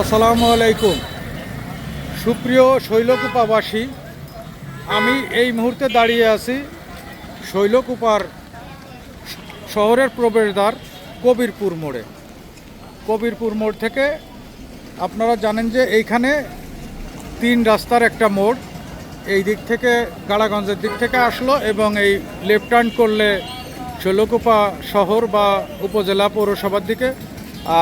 আসসালামু আলাইকুম। সুপ্রিয় শৈলকুপাবাসী, আমি এই মুহূর্তে দাঁড়িয়ে আছি শৈলকুপার শহরের প্রবেশদ্বার কবিরপুর মোড়ে। কবিরপুর মোড় থেকে আপনারা জানেন যে এইখানে তিন রাস্তার একটা মোড়। এই দিক থেকে, গাড়াগঞ্জের দিক থেকে আসলো এবং এই লেফট টার্ন করলে শৈলকুপা শহর বা উপজেলা পৌরসভার দিকে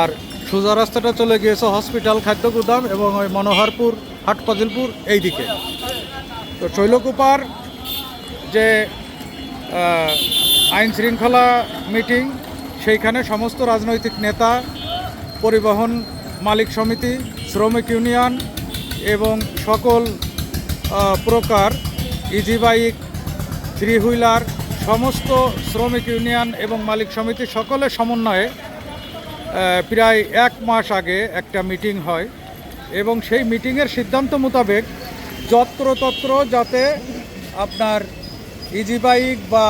আর সোজা রাস্তাটা চলে গিয়েছে হসপিটাল, খাদ্য গুদাম এবং ওই মনোহরপুর হাটপাজিলপুর এই দিকে তো শৈলকুপার যে আইন শৃঙ্খলা মিটিং, সেইখানে সমস্ত রাজনৈতিক নেতা, পরিবহন মালিক সমিতি, শ্রমিক ইউনিয়ন এবং সকল প্রকার ইজি বাইক, থ্রি হুইলার, সমস্ত শ্রমিক ইউনিয়ন এবং মালিক সমিতি সকলের সমন্বয়ে প্রায় এক মাস আগে একটা মিটিং হয় এবং সেই মিটিংয়ের সিদ্ধান্ত মোতাবেক যত্রতত্র যাতে আপনার ইজি বাইক বা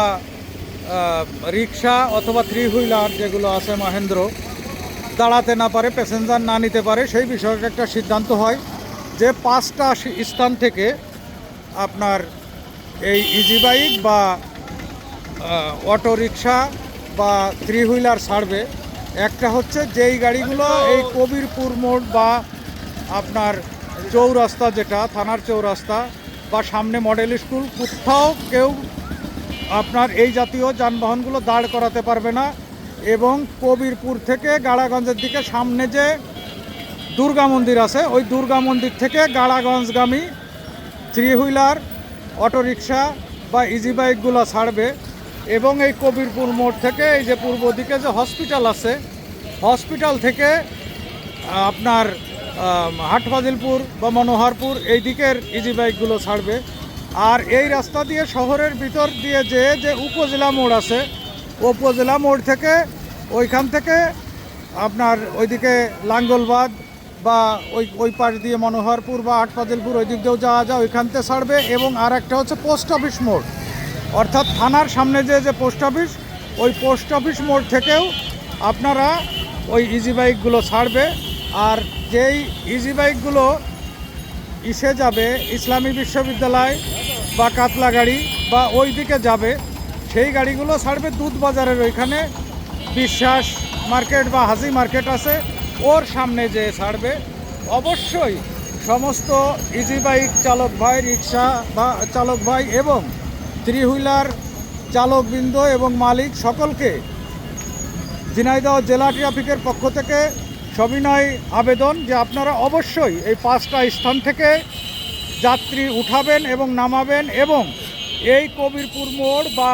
রিক্সা অথবা থ্রি হুইলার যেগুলো আছে মহেন্দ্র, দাঁড়াতে না পারে প্যাসেঞ্জার না নিতে পারে, সেই বিষয়ক একটা সিদ্ধান্ত হয় যে পাঁচটা স্থান থেকে আপনার এই ইজি বাইক বা অটো রিক্সা বা থ্রি হুইলার ছাড়বে। একটা হচ্ছে যেই গাড়িগুলো এই কবিরপুর মোড় বা আপনার চৌরাস্তা যেটা, থানার চৌরাস্তা বা সামনে মডেল স্কুল, কোথাও কেউ আপনার এই জাতীয় যানবাহনগুলো দাঁড় করাতে পারবে না এবং কবিরপুর থেকে গাড়াগঞ্জের দিকে সামনে যে দুর্গা মন্দির আছে, ওই দুর্গা মন্দির থেকে গাড়াগঞ্জগামী থ্রি হুইলার, অটোরিকশা বা ইজি বাইকগুলো ছাড়বে। এবং এই কবিরপুর মোড় থেকে এই যে পূর্ব দিকে যে হসপিটাল আছে, হসপিটাল থেকে আপনার হাটফাজিলপুর বা মনোহরপুর এই দিকের ইজি বাইকগুলো ছাড়বে। আর এই রাস্তা দিয়ে শহরের ভিতর দিয়ে যে যে উপজেলা মোড় আছে, উপজেলা মোড় থেকে ওইখান থেকে আপনার ওইদিকে লাঙ্গলবাদ বা ওই ওই পাশ দিয়ে মনোহরপুর বা আটপাদিলপুর ওই দিক দিয়েও যাওয়া যায় ওইখান থেকে ছাড়বে। এবং আর একটা হচ্ছে পোস্ট অফিস মোড়। অর্থাৎ থানার সামনে যে যে পোস্ট অফিস, ওই পোস্ট অফিস মোড় থেকেও আপনারা ওই ইজি বাইকগুলো ছাড়বে। আর যেই ইজি বাইকগুলো ইসে যাবে, ইসলামী বিশ্ববিদ্যালয় বা কাতলা গাড়ি বা ওই দিকে যাবে, সেই গাড়িগুলো ছাড়বে দুধ বাজারের ওইখানে। বিশ্বাস মার্কেট বা হাজি মার্কেট আছে, ওর সামনে যে ছাড়বে। অবশ্যই সমস্ত ইজি বাইক চালক ভাই, রিক্সা বা চালক ভাই এবং থ্রি হুইলার চালকবৃন্দ এবং মালিক সকলকে ঝিনাইদহ জেলা ট্রাফিকের পক্ষ থেকে সবিনয় আবেদন যে আপনারা অবশ্যই এই পাঁচটা স্থান থেকে যাত্রী উঠাবেন এবং নামাবেন এবং এই কবিরপুর মোড় বা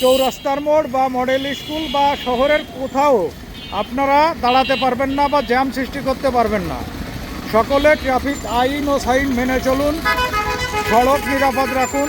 চৌরাস্তার মোড় বা মডেল স্কুল বা শহরের কোথাও আপনারা দাঁড়াতে পারবেন না বা জ্যাম সৃষ্টি করতে পারবেন না। সকলে ট্রাফিক আইন ও সাইন মেনে চলুন। সড়ক নিরাপদ রাখুন।